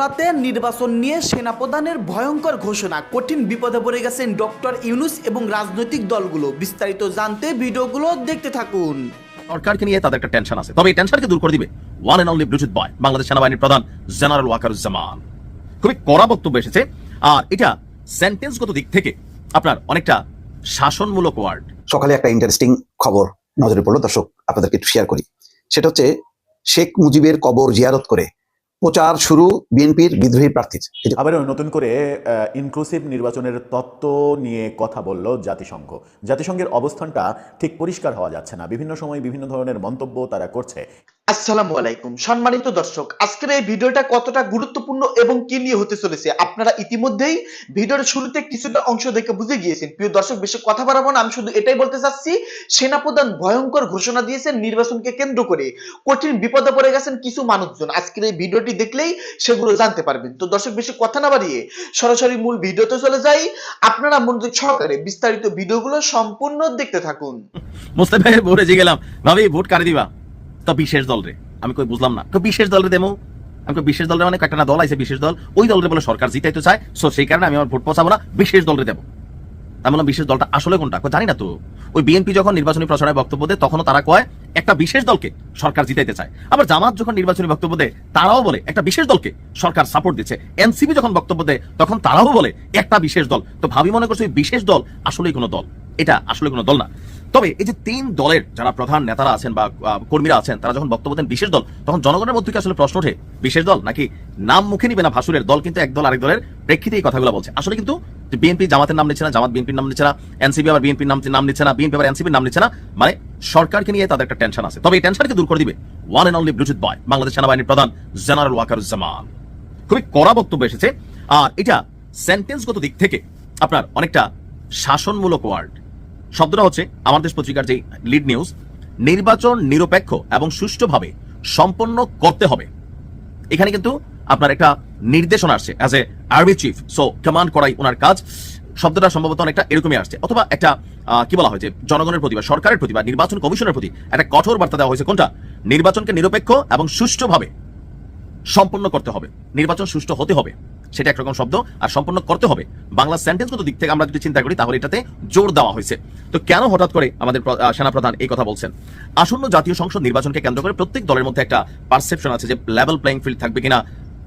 মধ্যরাতে নির্বাচন নিয়ে সেনাপ্রধানের ভয়ঙ্কর ঘোষণা। কঠিন বিপদে পড়ে গেছেন ডক্টর ইউনুস এবং রাজনৈতিক দলগুলো। বিস্তারিত জানতে ভিডিওগুলো দেখতে থাকুন। সরকারকে নিয়ে তাদের একটা টেনশন আছে। তবে এই টেনশনকে দূর করে দিবে one and only bluetooth boy Bangladesh সেনাবাহিনীর প্রধান জেনারেল ওয়াকারুজ্জামান খুবই কড়া বক্তব্য এসেছে। আর এটা সেন্টেন্সগত দিক থেকে আপনার অনেকটা শাসনমূলক ওয়ার্ড সকালে একটা ইন্টারেস্টিং খবর নজরে পড়ল। দর্শক আপনাদেরকে একটু শেয়ার করি। সেটা হচ্ছে শেখ মুজিবের কবর জিয়ারত করে প্রচার শুরু বিএনপির বিদ্রোহী প্রার্থীর। আবার নতুন করে ইনক্লুসিভ নির্বাচনের তত্ত্ব নিয়ে কথা বলল জাতিসংঘ। জাতিসংঘের অবস্থানটা ঠিক পরিষ্কার হওয়া যাচ্ছে না। বিভিন্ন সময় বিভিন্ন ধরনের মন্তব্য তারা করছে। আসসালামু আলাইকুম। সম্মানিত দর্শক, আজকের এই ভিডিওটা কতটা গুরুত্বপূর্ণ এবং কি নিয়ে হতে চলেছে আপনারা ইতিমধ্যেই ভিডিওর শুরুতে কিছুটা অংশ দেখে বুঝে গিয়েছেন। প্রিয় দর্শক, বেশি কথা বাড়াবো না, আমি শুধু এটাই বলতে চাচ্ছি, সেনাপ্রধান ভয়ঙ্কর ঘোষণা দিয়েছেন নির্বাচনকে কেন্দ্র করে। কঠিন বিপদে পড়ে গেছেন কিছু মানুষজন। আজকের এই ভিডিওটি দেখলেই সেগুলো জানতে পারবেন। তো দর্শক, বেশি কথা না বাড়িয়ে সরাসরি মূল ভিডিওতে চলে যাই। আপনারা মনোযোগ সহকারে বিস্তারিত ভিডিওগুলো সম্পূর্ণ দেখতে থাকুন। মুস্তাফা ভোটে গেলাম। ভাবি ভোট কারে দিবা? তো বিশেষ দল রে। আমি কই বুঝলাম না। বিশেষ দল রে দেমো? আমি বিশেষ দলের মানে একটা দল আছে বিশেষ দল? ওই দলরে বলে সরকার জিতাইতে চায় সো সেই কারণে আমি আমার ভোট পচাবো না, বিশেষ দলরে দেবো তার মানে বিশেষ দলটা আসলে কোনটা? জানি না তো। ওই বিএনপি যখন নির্বাচনী প্রচারে বক্তব্য দেয়, তখনও তারা কয়, একটা বিশেষ দলকে সরকার জিতাইতে চায়। আবার জামাত যখন নির্বাচনী বক্তব্য দেয়, তারাও বলে, একটা বিশেষ দলকে সরকার সাপোর্ট দিচ্ছে। এনসিপি যখন বক্তব্য দেয়, তখন তারাও বলে, একটা বিশেষ দল। তো ভাবি মনে করছে ওই বিশেষ দল আসলেই কোনো দল। এটা আসলে কোনো দল না। তবে এই যে তিন দলের যারা প্রধান নেতারা আছেন বা কর্মীরা আছেন, তারা যখন বক্তব্য দেন বিশেষ দল, তখন জনগণের মধ্যে আসলে প্রশ্ন ওঠে? বিশেষ দল নাকি নাম মুখে নিবে না ভাসুরের? দল কিন্তু এক দল আরেক দলের প্রেক্ষিতে এই কথাগুলো বলছে। আসলে কিন্তু বিএনপি জামাতের নাম নিচ্ছে না, জামাত বিএনপির নাম নিচ্ছে না, এনসিপি আবার বিএনপির নাম নাম নিচ্ছে না, বিএনপি আবার এনসিপির নাম নিচ্ছে না মানে সরকারকে নিয়ে তাদের একটা টেনশন আছে। তবে এই টেনশনকে দূর করে দিবে one and only bluetooth boy Bangladesh সেনাবাহিনীর প্রধান জেনারেল ওয়াকারুজ্জামান। খুবই কড়া বক্তব্য এসেছে। আর এটা সেন্টেন্সগত দিক থেকে আপনার অনেকটা শাসনমূলক ওয়ার্ড শব্দটা হচ্ছে আমার দেশ পত্রিকার যে লিড নিউজ নির্বাচন নিরপেক্ষ এবং সুষ্ঠুভাবে সম্পন্ন করতে হবে। এখানে কিন্তু আপনার একটা নির্দেশনা আসছে as a army chief so command করাই ওনার কাজ। শব্দটা সম্ভবত অনেকটা এরকমই আসছে। অথবা একটা কি বলা হয় যে জনগণের প্রতি বা সরকারের প্রতি বা নির্বাচন কমিশনের প্রতি একটা কঠোর বার্তা দেওয়া হয়েছে। কোনটা? নির্বাচনকে নিরপেক্ষ এবং সুষ্ঠুভাবে সম্পন্ন করতে হবে। নির্বাচন সুষ্ঠু হতে হবে। সেটা একরকম শব্দ আর সম্পন্ন করতে হবে। বাংলা সেন্টেন্সগত দিক থেকে আমরা যদি চিন্তা করি, তাহলে এটাতে জোর দেওয়া হয়েছে। তো কেন হঠাৎ করে আমাদের সেনাপ্রধান এই কথা বলছেন? আসন্ন জাতীয় সংসদ নির্বাচনকে কেন্দ্র করে প্রত্যেক দলের মধ্যে একটা পারসেপশন আছে যে লেভেল প্লেইং ফিল্ড থাকবে কিনা,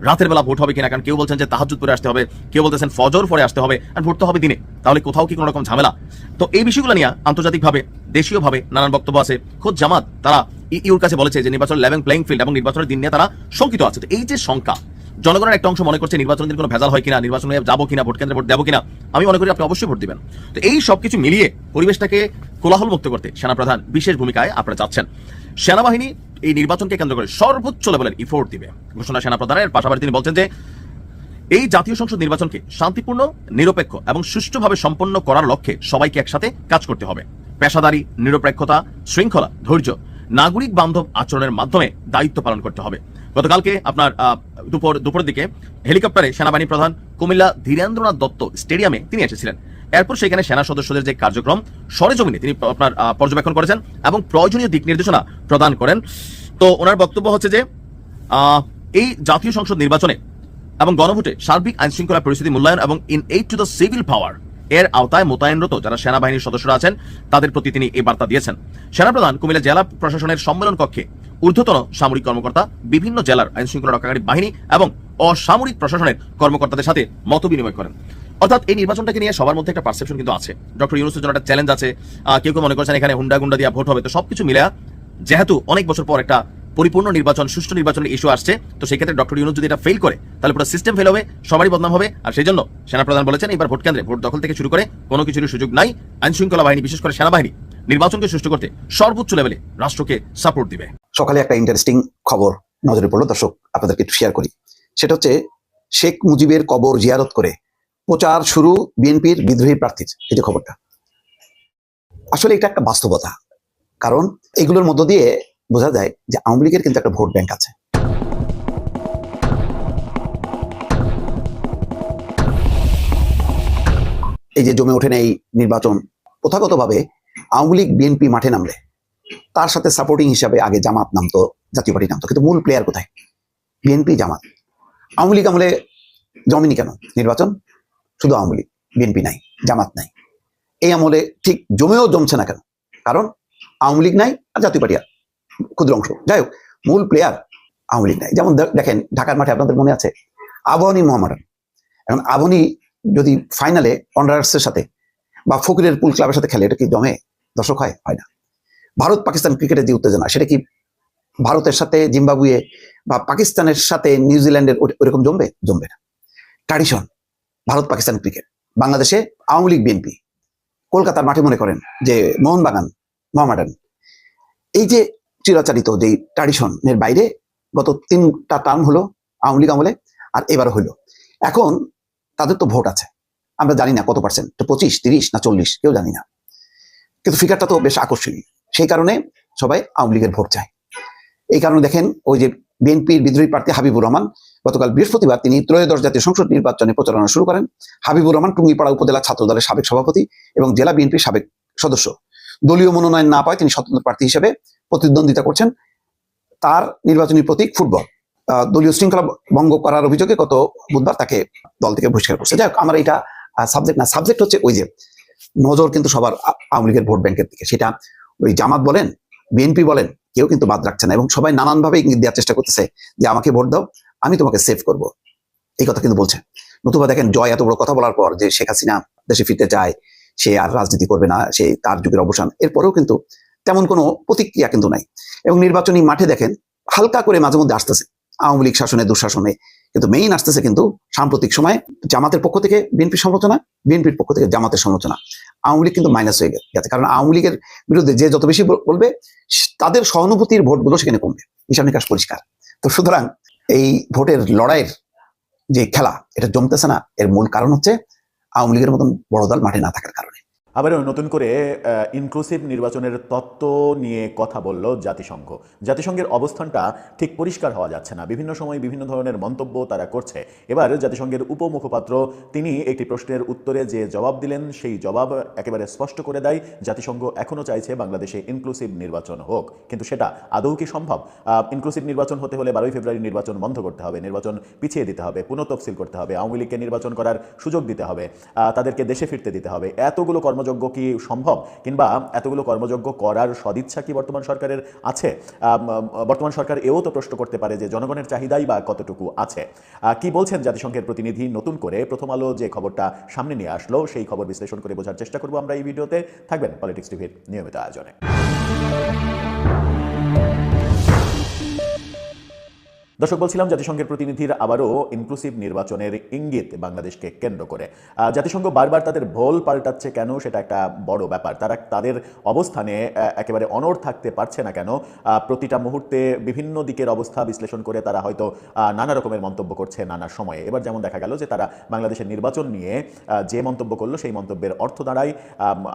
রাতের বেলা ভোট হবে কিনা, কারণ কেউ বলছেন যে তাহাজুদ পরে আসতে হবে, কেউ বলতেছেন ফজর পরে আসতে হবে, আর ভোট তো হবে দিনে। তাহলে কোথাও কি কোনো রকম ঝামেলা? তো এই বিষয়গুলো নিয়ে আন্তর্জাতিকভাবে, দেশীয়ভাবে নানান বক্তব্য আছে। খোদ জামাত, তারা ইউর কাছে বলেছে যে নির্বাচন লেভেল প্লেইং ফিল্ড এবং নির্বাচনের দিন নিয়ে তারা শঙ্কিত আছে। তো এই যে শঙ্কা জনগণের একটা অংশ মনে করছে নির্বাচনের দিন কোনো ভেজাল হয় কিনা, নির্বাচনে যাব কিনা, ভোট কেন্দ্রে ভোট দেবো কিনা, আমি মনে করি আপনি অবশ্যই ভোট দিবেন। তো এই সবকিছু মিলিয়ে পরিবেশটাকে কোলাহল মুক্ত করতে সেনাপ্রধান বিশেষ ভূমিকায় আপনারা যাচ্ছেন সেনাবাহিনী এই নির্বাচনকে কেন্দ্র করে সর্বোচ্চ লেভেলের ইফোর্ট দিবে। ঘোষণা সেনাপ্রধানের, পাশাপাশি তিনি বলছেন যে, এই জাতীয় সংসদ নির্বাচনকে শান্তিপূর্ণ, নিরপেক্ষ এবং সুষ্ঠুভাবে সম্পন্ন করার লক্ষ্যে সবাইকে একসাথে কাজ করতে হবে। পেশাদারি, নিরপেক্ষতা, শৃঙ্খলা, ধৈর্য, নাগরিক বান্ধব আচরণের মাধ্যমে দায়িত্ব পালন করতে হবে। গতকালকে আপনার দুপুর, দুপুরের দিকে হেলিকপ্টারে সেনাবাহিনী প্রধান কুমিল্লা ধীরেন্দ্রনাথ দত্ত স্টেডিয়ামে তিনি এসেছিলেন। এরপর সেখানে সেনা সদস্যদের যে কার্যক্রম, সরেজমিনে তিনি আপনার পর্যবেক্ষণ করেছেন এবং প্রয়োজনীয় দিক নির্দেশনা প্রদান করেন। তো ওনার বক্তব্য হচ্ছে যে এই জাতীয় সংসদ নির্বাচনে এবং গণভোটে সার্বিক আইন শৃঙ্খলা পরিস্থিতি মূল্যায়ন এবং in aid to the civil power এর আওতায় মোতায়েনরত যারা সেনাবাহিনীর সদস্যরা আছেন, তাদের প্রতি তিনি এই বার্তা দিয়েছেন। সেনাপ্রধান কুমিল্লা জেলা প্রশাসনের সম্মেলন কক্ষে ঊর্ধ্বতন সামরিক কর্মকর্তা, বিভিন্ন জেলার আইন শৃঙ্খলা রক্ষাকারী বাহিনী এবং অসামরিক প্রশাসনের কর্মকর্তাদের সাথে মত বিনিময় করেন। অর্থাৎ এই নির্বাচনটাকে নিয়ে সবার মধ্যে একটা পারসেপশন কিন্তু আছে। ডক্টর ইউনুসের জন্য একটা চ্যালেঞ্জ আছে। কেউ কেউ মনে করছেন এখানে হুন্ডা গুন্ডা দিয়া ভোট হবে। তো সবকিছু মিলে যেহেতু অনেক বছর পর একটা পরিপূর্ণ নির্বাচন, সুষ্ঠু নির্বাচনের ইস্যু আসছে, তো সেক্ষেত্রে ডক্টর ইউনুস যদি এটা ফেল করে, তাহলে পুরো সিস্টেম ফেল হবে, সবারই বদনাম হবে। আর সেই জন্য সেনাপ্রধান বলেছেন এবার ভোট কেন্দ্রে ভোট দখল থেকে শুরু করে কোনো কিছুরই সুযোগ নাই। আইনশৃঙ্খলা বাহিনী, বিশেষ করে সেনাবাহিনী নির্বাচনকে সুষ্ঠু করতে সর্বোচ্চ লেভেলে রাষ্ট্রকে সাপোর্ট দিবে। সকালে একটা ইন্টারেস্টিং খবর নজরে পড়ল। দর্শক, আপনাদেরকে একটু শেয়ার করি। সেটা হচ্ছে, শেখ মুজিবের কবর জিয়ারত করে প্রচার শুরু বিএনপির বিদ্রোহী প্রার্থীর, এই যে খবরটা। আসলে এটা একটা বাস্তবতা। কারণ এগুলোর মধ্য দিয়ে বোঝা যায় যে আওয়ামী লীগের কিন্তু একটা ভোট ব্যাংক আছে। এই যে জমে ওঠেন এই নির্বাচন, প্রথাগতভাবে আওয়ামী লীগ বিএনপি মাঠে নামলে, তার সাথে সাপোর্টিং হিসাবে আগে জামাত নামতো, জাতীয় পার্টি নামতো, কিন্তু মূল প্লেয়ার কোথায়? বিএনপি জামাত। আওয়ামী লীগ আমলে জমেনি কেন? নির্বাচন? শুধু আওয়ামী লীগ বিএনপি নাই, জামাত নাই। এই আমলে ঠিক জমেও জমছে না কেন? কারণ আওয়ামী লীগ নাই আর জাতীয় পার্টি আর ক্ষুদ্র অংশ। যাই হোক, মূল প্লেয়ার আওয়ামী লীগ নাই। যেমন দেখেন, ঢাকার মাঠে আপনাদের মনে আছে, আবহানী মোহামেডান এখন আবহানী যদি ফাইনালে অনার্সের সাথে বা ফকিরের পুল ক্লাবের সাথে খেলে, এটা কি জমে? দর্শক হয় হয় না। ভারত পাকিস্তান ক্রিকেটের যে উত্তেজনা, সেটা কি ভারতের সাথে জিম্বাবুয়ে বা পাকিস্তানের সাথে নিউজিল্যান্ডের ওইরকম জমবে? জমবে না। Tradition Bharat Pakistan cricket. বাংলাদেশে আওয়ামী লীগ, বিএনপি। কলকাতার মাঠে মনে করেন যে মোহনবাগান, মোহামেডান। এই যে চিরাচারিত যে ট্র্যাডিশনের বাইরে গত তিনটা টার্ম হলো আওয়ামী লীগ আমলে আর এবারও হলো। এখন তাদের তো ভোট আছে। আমরা জানি না কত পার্সেন্ট পঁচিশ, তিরিশ না চল্লিশ, কেউ জানি না। কিন্তু ফিগারটা তো বেশ আকর্ষণীয়। সেই কারণে সবাই আওয়ামী লীগের ভোট চায়। এই কারণে দেখেন ওই যে বিএনপির বিদ্রোহী প্রার্থী হাবিবুর রহমান গতকাল বৃহস্পতিবার তিনি ত্রয়োদশ জাতীয় সংসদ নির্বাচনে প্রচারণা শুরু করেন। হাবিবুর রহমান টুঙ্গিপাড়া উপজেলা ছাত্র দলের সাবেক সভাপতি এবং জেলা বিএনপির সাবেক সদস্য। দলীয় মনোনয়ন না পায় তিনি স্বতন্ত্র প্রার্থী হিসেবে প্রতিদ্বন্দ্বিতা করছেন তার নির্বাচনী প্রতীক ফুটবল। দলীয় শৃঙ্খলা ভঙ্গ করার অভিযোগে গত বুধবার তাকে দল থেকে বহিষ্কার করছে। যাই হোক, আমার এটা সাবজেক্ট না সাবজেক্ট হচ্ছে ওই যে নজর কিন্তু সবার আওয়ামী লীগের ভোট ব্যাংকের দিকে। সেটা ওই জামাত বলেন, বিএনপি বলেন, কেউ কিন্তু বাদ রাখছে না এবং সবাই নানানভাবে ইঙ্গিত দেওয়ার চেষ্টা করতেছে যে আমাকে ভোট দাও, আমি তোমাকে সেভ করব। এই কথা কিন্তু বলছে। নতুবা দেখেন জয় এত বড় কথা বলার পর যে শেখ হাসিনা দেশে ফিরতে চায়, সে আর রাজনীতি করবে না, সে তার যুগের অবসান, এরপরেও কিন্তু তেমন কোনো প্রতিক্রিয়া কিন্তু নাই। এবং নির্বাচনী মাঠে দেখেন হালকা করে মাঝে মধ্যে আসতেছে। আওয়ামী লীগ শাসনে, দুঃশাসনে কিন্তু মেইন আসতেছে কিন্তু সাম্প্রতিক সময়ে জামাতের পক্ষ থেকে বিএনপির সমালোচনা, বিএনপির পক্ষ থেকে জামাতের সমালোচনা। আওয়ামী লীগ কিন্তু মাইনাস হয়ে গেছে। কারণ আওয়ামী লীগের বিরুদ্ধে যে যত বেশি বলবে তাদের সহানুভূতির ভোটগুলো সেখানে কমবে। হিসাব নিকাশ পরিষ্কার। তো সুতরাং এই ভোটের লড়াইয়ের যে খেলা, এটা জমতেছে না। এর মূল কারণ হচ্ছে আওয়ামী লীগের মতন বড় দল মাঠে না থাকার কারণে। আবারও নতুন করে ইনক্লুসিভ নির্বাচনের তত্ত্ব নিয়ে কথা বলল জাতিসংঘ। জাতিসংঘের অবস্থানটা ঠিক পরিষ্কার হওয়া যাচ্ছে না। বিভিন্ন সময় বিভিন্ন ধরনের মন্তব্য তারা করছে। এবার জাতিসংঘের উপমুখপাত্র তিনি একটি প্রশ্নের উত্তরে যে জবাব দিলেন, সেই জবাব একেবারে স্পষ্ট করে দেয়, জাতিসংঘ এখনও চাইছে বাংলাদেশে ইনক্লুসিভ নির্বাচন হোক। কিন্তু সেটা আদৌ কি সম্ভব? ইনক্লুসিভ নির্বাচন হতে হলে বারোই ফেব্রুয়ারি নির্বাচন বন্ধ করতে হবে, নির্বাচন পিছিয়ে দিতে হবে পুনঃতফসিল করতে হবে, আওয়ামী লীগকে নির্বাচন করার সুযোগ দিতে হবে তাদেরকে দেশে ফিরতে দিতে হবে, এতগুলো কর্মযজ্ঞ কি সম্ভব? কিংবা এতগুলো কর্মযজ্ঞ করার সদিচ্ছা কি বর্তমান সরকারের আছে? বর্তমান সরকার এও তো প্রশ্ন করতে পারে যে জনগণের চাহিদাই বা কতটুকু আছে। কি বলছেন জাতিসংঘের প্রতিনিধি? নতুন করে প্রথম আলো যে খবরটা সামনে নিয়ে আসলো, সেই খবর বিশ্লেষণ করে বোঝার চেষ্টা করব আমরা এই ভিডিওতে। থাকবেন পলিটিক্স টিভির নিয়মিত আয়োজনে। দর্শক, বলছিলাম জাতিসংঘের প্রতিনিধির আবারও ইনক্লুসিভ নির্বাচনের ইঙ্গিত বাংলাদেশকে কেন্দ্র করে। জাতিসংঘ বারবার তাদের ভোল পাল্টাচ্ছে কেন সেটা একটা বড় ব্যাপার। তারা তাদের অবস্থানে একেবারে অনড় থাকতে পারছে না কেন। প্রতিটা মুহূর্তে বিভিন্ন দিকের অবস্থা বিশ্লেষণ করে তারা হয়তো নানা রকমের মন্তব্য করছে নানা সময়ে। এবার যেমন দেখা গেল যে তারা বাংলাদেশের নির্বাচন নিয়ে যে মন্তব্য করল সেই মন্তব্যের অর্থ দাঁড়ায়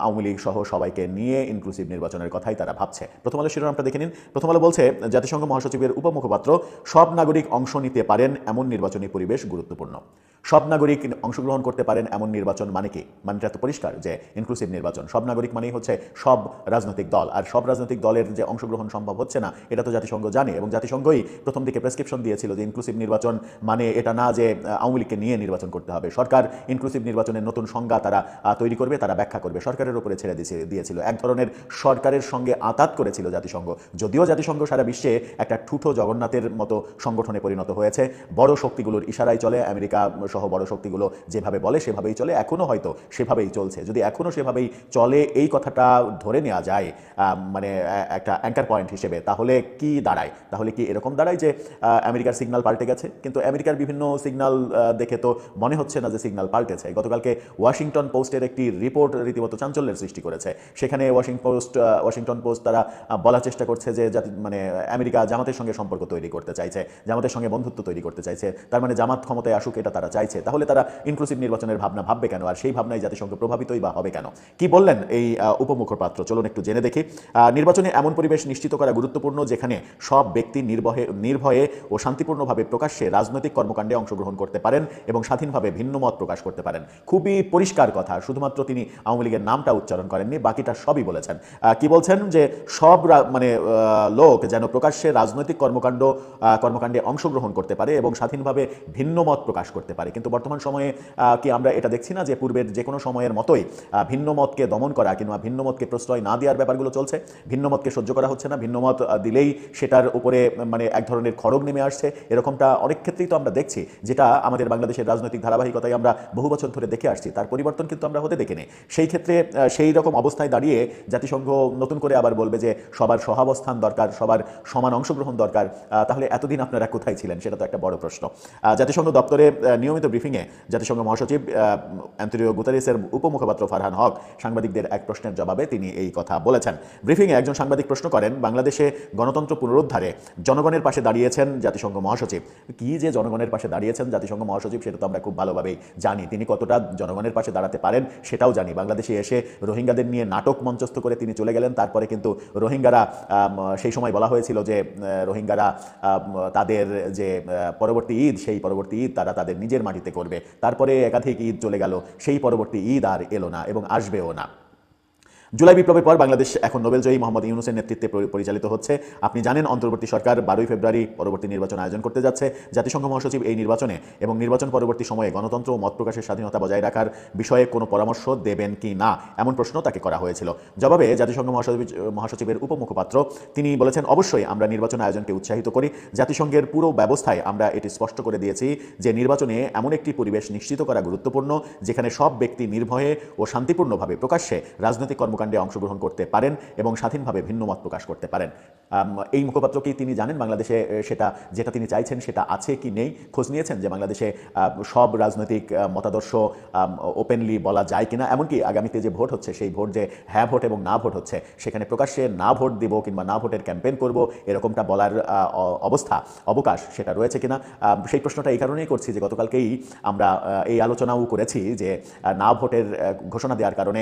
আওয়ামী লীগ সহ সবাইকে নিয়ে ইনক্লুসিভ নির্বাচনের কথাই তারা ভাবছে। প্রথম আলো শিরোনামটা দেখে নিন। প্রথম আলো বলছে, জাতিসংঘ মহাসচিবের উপমুখপাত্র সব নাগরিক অংশ নিতে পারেন এমন নির্বাচনী পরিবেশ গুরুত্বপূর্ণ। সব নাগরিক অংশগ্রহণ করতে পারেন এমন নির্বাচন মানে কি? মানেটা তো পরিষ্কার যে ইনক্লুসিভ নির্বাচন। সব নাগরিক মানেই হচ্ছে সব রাজনৈতিক দল। আর সব রাজনৈতিক দলের যে অংশগ্রহণ সম্ভব হচ্ছে না, এটা তো জাতিসংঘ জানে এবং জাতিসংঘই প্রথম দিকে প্রেসক্রিপশন দিয়েছিল যে ইনক্লুসিভ নির্বাচন মানে এটা না যে আওয়ামী লীগকে নিয়ে নির্বাচন করতে হবে। সরকার ইনক্লুসিভ নির্বাচনের নতুন সংজ্ঞা তারা তৈরি করবে, তারা ব্যাখ্যা করবে। সরকারের উপরে ছেড়ে দিয়েছে- দিয়েছিল। এক ধরনের সরকারের সঙ্গে আতাত করেছিল জাতিসংঘ। যদিও জাতিসংঘ সারা বিশ্বে একটা ঠুঠো জগন্নাথের মতো সংগঠনে পরিণত হয়েছে, বড় শক্তিগুলোর ইশারায় চলে আমেরিকা সহ বড় শক্তিগুলো যেভাবে বলে সেভাবেই চলে, এখনও হয়তো সেভাবেই চলছে। যদি এখনও সেভাবেই চলে এই কথাটা ধরে নেওয়া যায় মানে একটা অ্যাঙ্কার পয়েন্ট হিসেবে, তাহলে কি দাঁড়ায়? তাহলে কি এরকম দাঁড়ায় যে আমেরিকার সিগন্যাল পাল্টে গেছে? কিন্তু আমেরিকার বিভিন্ন সিগন্যাল দেখে তো মনে হচ্ছে না যে সিগন্যাল পাল্টেছে। গতকালকে ওয়াশিংটন পোস্টের একটি রিপোর্ট রীতিমতো চাঞ্চল্যের সৃষ্টি করেছে। সেখানে ওয়াশিংটন পোস্ট ওয়াশিংটন পোস্ট তারা বলার চেষ্টা করছে যে মানে আমেরিকা জামাতের সঙ্গে সম্পর্ক তৈরি করতে চাইছে, জামাতের সঙ্গে বন্ধুত্ব তৈরি করতে চাইছে। তার মানে জামাত ক্ষমতায় আসুক, এটা তারা চাইছে, তাহলে তারা ইনক্লুসিভ নির্বাচনের ভাবনা ভাববে কেন? আর সেই ভাবনায় জাতিসংঘ প্রভাবিতই বা হবে কেন? কি বললেন এই উপমুখপাত্র? চলুন একটু জেনে দেখি। নির্বাচনে এমন পরিবেশ নিশ্চিত করা গুরুত্বপূর্ণ যেখানে সব ব্যক্তি নির্ভয়ে নির্ভয়ে ও শান্তিপূর্ণভাবে প্রকাশ্যে রাজনৈতিক কর্মকাণ্ডে অংশগ্রহণ করতে পারেন এবং স্বাধীনভাবে ভিন্ন মত প্রকাশ করতে পারেন। খুবই পরিষ্কার কথা, শুধুমাত্র তিনি আওয়ামী লীগের নামটা উচ্চারণ করেননি, বাকিটা সবই বলেছেন। কি বলছেন যে সব মানে লোক যেন প্রকাশ্যে রাজনৈতিক কর্মকাণ্ড কর্মকাণ্ডে অংশগ্রহণ করতে পারে এবং স্বাধীনভাবে ভিন্ন মত প্রকাশ করতে পারে। কিন্তু বর্তমান সময়ে কি আমরা এটা দেখছি না যে পূর্বের যে কোনো সময়ের মতোই ভিন্ন মতকে দমন করা কিংবা ভিন্ন মতকে প্রশ্রয় না দেওয়ার ব্যাপারগুলো চলছে। ভিন্ন মতকে সহ্য করা হচ্ছে না। ভিন্ন মত দিলেই সেটার উপরে মানে এক ধরনের খড়গ নেমে আসছে। এরকমটা অনেক ক্ষেত্রেই তো আমরা দেখছি যেটা আমাদের বাংলাদেশের রাজনৈতিক ধারাবাহিকতায় আমরা বহু বছর ধরে দেখে আসছি। তার পরিবর্তন কিন্তু আমরা হতে দেখিনি সেই ক্ষেত্রে সেই রকম অবস্থায় দাঁড়িয়ে জাতিসংঘ নতুন করে আবার বলবে যে সবার সহাবস্থান দরকার সবার সমান অংশগ্রহণ দরকার তাহলে এতদিন আপনারা কোথায় ছিলেন? সেটা তো একটা বড় প্রশ্ন। জাতিসংঘ দপ্তরে আহ, নিয়মিত ব্রিফিংয়ে জাতিসংঘ মহাসচিব অ্যান্টনিও গুতারেসের উপমুখপাত্র ফারহান হক সাংবাদিকদের এক প্রশ্নের জবাবে তিনি এই কথা বলেছেন। ব্রিফিংয়ে একজন সাংবাদিক প্রশ্ন করেন, বাংলাদেশে গণতন্ত্র পুনরুদ্ধারে জনগণের পাশে দাঁড়িয়েছেন জাতিসংঘ মহাসচিব। কি যে জনগণের পাশে দাঁড়িয়েছেন জাতিসংঘ মহাসচিব সেটা তো আমরা খুব ভালোভাবেই জানি। তিনি কতটা জনগণের পাশে দাঁড়াতে পারেন সেটাও জানি। বাংলাদেশে এসে রোহিঙ্গাদের নিয়ে নাটক মঞ্চস্থ করে তিনি চলে গেলেন। তারপরে কিন্তু রোহিঙ্গারা সেই সময় বলা হয়েছিল যে রোহিঙ্গারা তাদের যে পরবর্তী ঈদ, সেই পরবর্তী ঈদ তারা তাদের নিজের মাটিতে করবে। তারপরে একাধিক ঈদ চলে গেল। সেই পরবর্তী ঈদ আর এলো না এবং আসবেও না। জুলাই বিপ্লবের পর বাংলাদেশ এখন নোবেলজয়ী মোহাম্মদ ইউনুসের নেতৃত্বে পরিচালিত হচ্ছে। আপনি জানেন, অন্তর্বর্তী সরকার বারোই ফেব্রুয়ারি পরবর্তী নির্বাচন আয়োজন করতে যাচ্ছে। জাতিসংঘ মহাসচিব এই নির্বাচনে এবং নির্বাচন পরবর্তী সময়ে গণতন্ত্র ও মত প্রকাশের স্বাধীনতা বজায় রাখার বিষয়ে কোনো পরামর্শ দেবেন কি না, এমন প্রশ্ন তাকে করা হয়েছিল। জবাবে জাতিসংঘ মহাসচিব, মহাসচিবের উপমুখপাত্র, তিনি বলেছেন, অবশ্যই আমরা নির্বাচন আয়োজনকে উৎসাহিত করি। জাতিসংঘের পুরো ব্যবস্থায় আমরা এটি স্পষ্ট করে দিয়েছি যে নির্বাচনে এমন একটি পরিবেশ নিশ্চিত করা গুরুত্বপূর্ণ, যেখানে সব ব্যক্তি নির্ভয়ে ও শান্তিপূর্ণভাবে প্রকাশ্যে রাজনৈতিক কর্মকাণ্ডে অংশগ্রহণ করতে পারেন এবং স্বাধীনভাবে ভিন্ন মত প্রকাশ করতে পারেন। এই মুখপাত্র কি তিনি জানেন বাংলাদেশে সেটা, যেটা তিনি চাইছেন, সেটা আছে কি নেই? খোঁজ নিয়েছেন যে বাংলাদেশে সব রাজনৈতিক মতাদর্শ ওপেনলি বলা যায় কিনা? এমনকি আগামীতে যে ভোট হচ্ছে, সেই ভোট যে হ্যাঁ ভোট এবং না ভোট হচ্ছে, সেখানে প্রকাশ্যে না ভোট দিব কিংবা না ভোটের ক্যাম্পেইন করব, এরকমটা বলার অবস্থা, অবকাশ সেটা রয়েছে কিনা? সেই প্রশ্নটা এই কারণেই করছি যে গতকালকেই আমরা এই আলোচনাও করেছি যে না ভোটের ঘোষণা দেওয়ার কারণে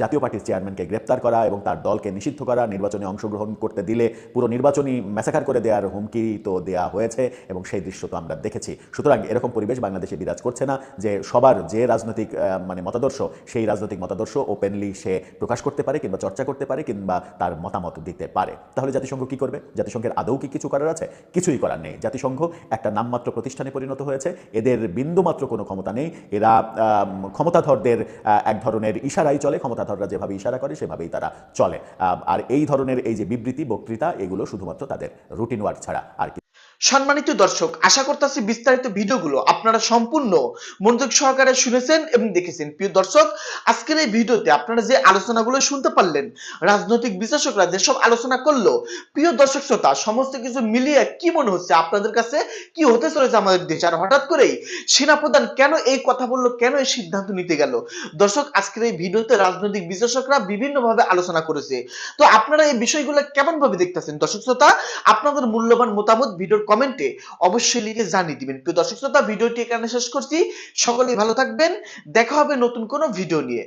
জাতীয় পার্টির চেয়ারম্যানকে গ্রেপ্তার করা এবং তার দলকে নিষিদ্ধ করা, নির্বাচনে অংশগ্রহণ করতে দিলে পুরো নির্বাচনী ম্যাসাকার করে দেওয়ার হুমকি তো দেওয়া হয়েছে এবং সেই দৃশ্য তো আমরা দেখেছি। সুতরাং এরকম পরিবেশ বাংলাদেশে বিরাজ করছে না যে সবার যে রাজনৈতিক মানে মতাদর্শ, সেই রাজনৈতিক মতাদর্শ ওপেনলি সে প্রকাশ করতে পারে কিংবা চর্চা করতে পারে কিংবা তার মতামত দিতে পারে। তাহলে জাতিসংঘ কি করবে? জাতিসংঘের আদৌ কি কিছু করার আছে? কিছুই করার নেই। জাতিসংঘ একটা নামমাত্র প্রতিষ্ঠানে পরিণত হয়েছে। এদের বিন্দুমাত্র কোনো ক্ষমতা নেই। এরা ক্ষমতাধরদের এক ধরনের ইশারাই চলে। ক্ষমতাধররা যেভাবে ইশারা করে, সেভাবেই তারা চলে। আর এই ধরনের এই যে বিবৃতি, বক্তৃতা এগুলো শুধুমাত্র তাদের রুটিন ওয়ার্ক ছাড়া আর সম্মানিত দর্শক, আশা করতেছি বিস্তারিত ভিডিওগুলো আপনারা সম্পূর্ণ মনোযোগ সহকারে শুনেছেন এবং দেখেছেন। প্রিয় দর্শক, আজকের এই ভিডিওতে আপনারা যে আলোচনাগুলো শুনতে পারলেন, রাজনৈতিক বিশ্লেষকরা যেসব আলোচনা করল, প্রিয় দর্শক শ্রোতা, সমস্ত কিছু মিলিয়ে কি মনে হচ্ছে আপনাদের কাছে? কি হতে চলেছে আমাদের দেশ? আর হঠাৎ করেই সেনাপ্রধান কেন এই কথা বলল, কেন এই সিদ্ধান্ত নিতে গেল? দর্শক, আজকের এই ভিডিওতে রাজনৈতিক বিশ্লেষকরা বিভিন্নভাবে আলোচনা করেছে। তো আপনারা এই বিষয়গুলো কেমন ভাবে দেখতেছেন? দর্শক শ্রোতা, আপনাদের মূল্যবান মতামত কমেন্টে অবশ্যই লিখে জানিয়ে দিবেন। প্রিয় দর্শক শ্রোতা, ভিডিওটি এখানে শেষ করছি। সকলেই ভালো থাকবেন। দেখা হবে নতুন কোনো ভিডিও নিয়ে।